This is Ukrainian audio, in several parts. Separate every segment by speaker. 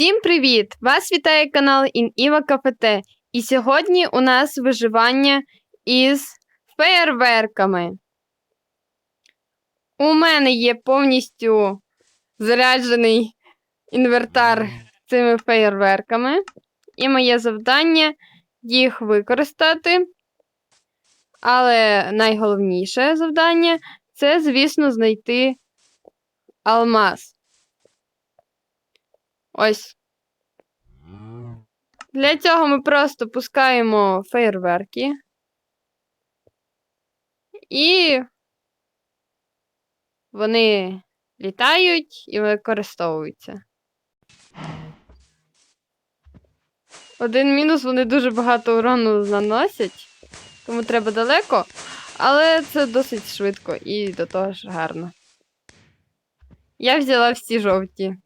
Speaker 1: Всім привіт! Вас вітає канал Ініва КФТ. І сьогодні у нас виживання із феєрверками. У мене є повністю заряджений інвертар цими феєрверками. І моє завдання їх використати. Але найголовніше завдання це, звісно, знайти алмаз. Ось. Для цього ми просто пускаємо фейерверки. І вони літають і використовуються. Один мінус, вони дуже багато урону наносять, тому треба далеко, але це досить швидко і до того ж гарно. Я взяла всі жовті.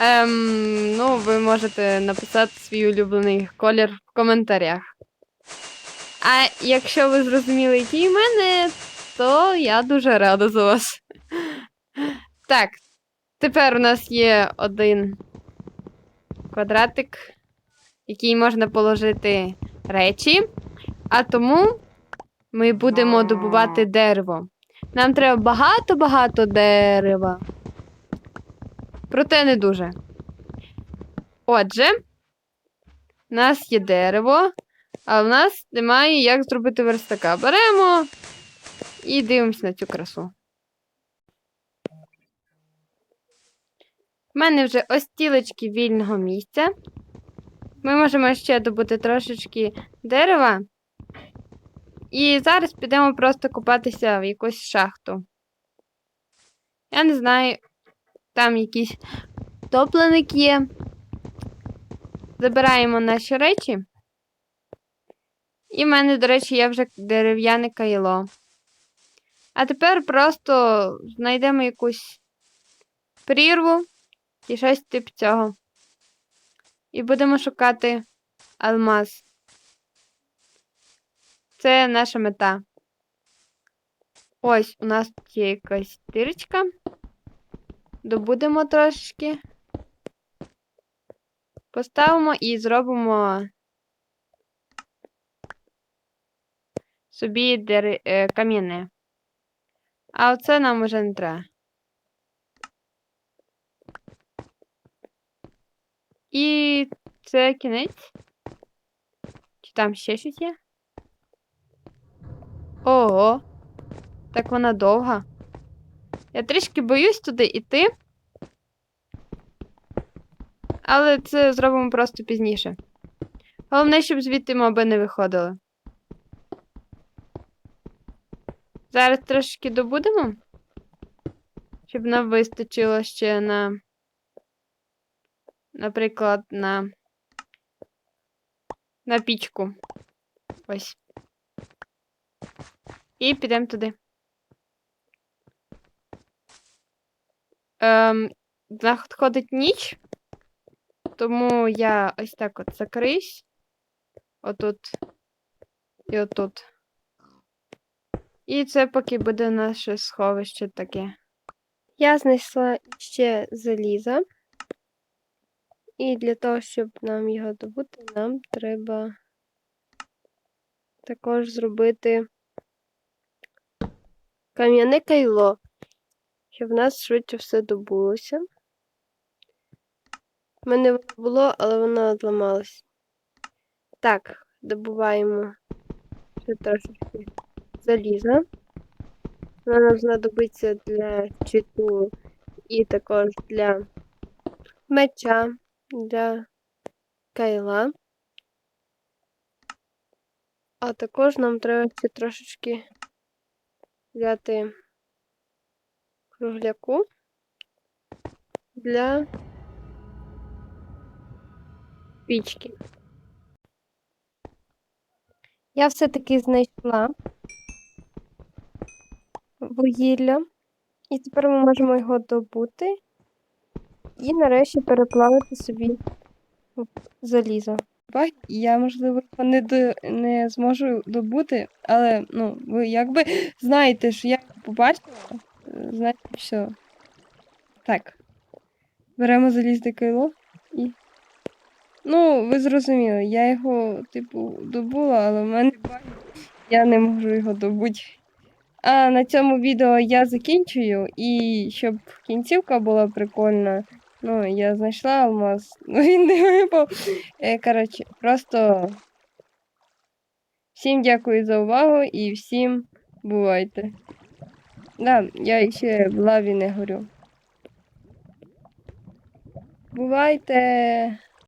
Speaker 1: Ем, ну, ви можете написати свій улюблений колір в коментарях. А якщо ви зрозуміли, який в мене, то я дуже рада за вас. Так, тепер у нас є один квадратик, який можна положити речі, а тому ми будемо добувати дерево. Нам треба багато-багато дерева. Проте не дуже. Отже, у нас є дерево, а в нас немає як зробити верстака. Беремо і дивимося на цю красу. У мене вже ось тілочки вільного місця. Ми можемо ще добути трошечки дерева. І зараз підемо просто купатися в якусь шахту. Я не знаю, там якийсь топленик є. Забираємо наші речі. І в мене, до речі, є вже дерев'яне кайло. А тепер просто знайдемо якусь прірву і щось тип цього. І будемо шукати алмаз. Це наша мета. Ось у нас є якась дирочка. Добудемо трошечки. Поставимо і зробимо собі дери... е, кам'яне. А оце нам уже не треба. І це кінець. Чи там ще щось є? Ого. Так вона довга. Я трішки боюсь туди йти. Але це зробимо просто пізніше. Головне, щоб звідти моби не виходили. Зараз трошки добудемо, щоб нам вистачило ще на, наприклад, на, на пічку. Ось. І підемо туди. Ем, Заходить ніч, тому я ось так от закриюсь. Отут і отут. І це поки буде наше сховище таке.
Speaker 2: Я знайшла ще заліза. І для того, щоб нам його добути, нам треба також зробити кам'яне кайло, щоб в нас швидше все добулося. У мене було, але воно зламалось. Так, добуваємо ще трошечки заліза. Воно нам знадобиться для щиту і також для меча, для кайла. А також нам треба ще трошечки взяти кругляку для пічки. Я все-таки знайшла вугілля, і тепер ми можемо його добути і нарешті переплавити собі в залізо.
Speaker 1: Я, можливо, не, до... не зможу добути, але ну, ви якби знаєте, що я побачила, знаєте, все. Так.
Speaker 2: беремо залізне кайло і. Ну, ви зрозуміли, я його, типу, добула, але в мене я не можу його добути. А на цьому відео я закінчую, і щоб кінцівка була прикольна, ну, я знайшла алмаз, ну він не випав. Е, коротше, просто всім дякую за увагу і всім бувайте. Да, я ще в лаві не горю. Бувайте!